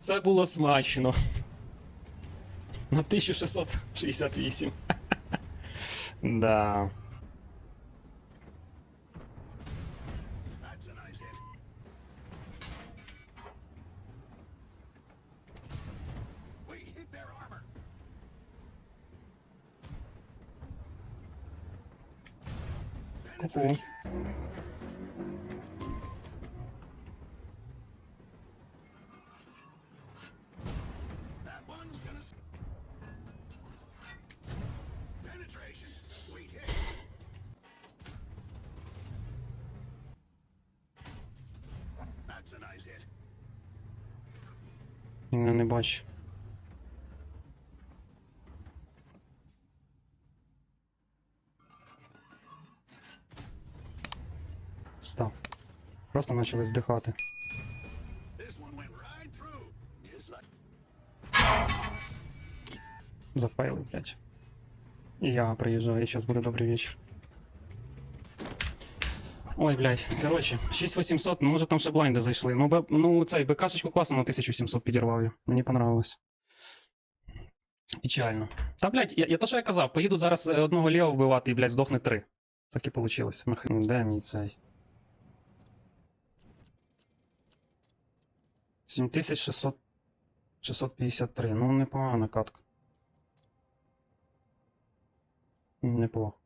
Це було смачно. На 1668. Да. That's мене не бачить. Став. Просто почали здихати. Зафейли, блядь. Я приїжджаю, зараз буде добрий вечір. Ой, блядь, коротше, 6800, ну може там ще блайнди зайшли. Ну, б, ну цей БКшечку класно на 1700 підірвав я. Мені понравилось. Печально. Та, блядь, я, я то, що я казав, поїду зараз е, одного ліва вбивати і, блядь, здохне три. Так і вийшло. Де мій цей? 7600... 653. Ну, непогана катка. Неплохо.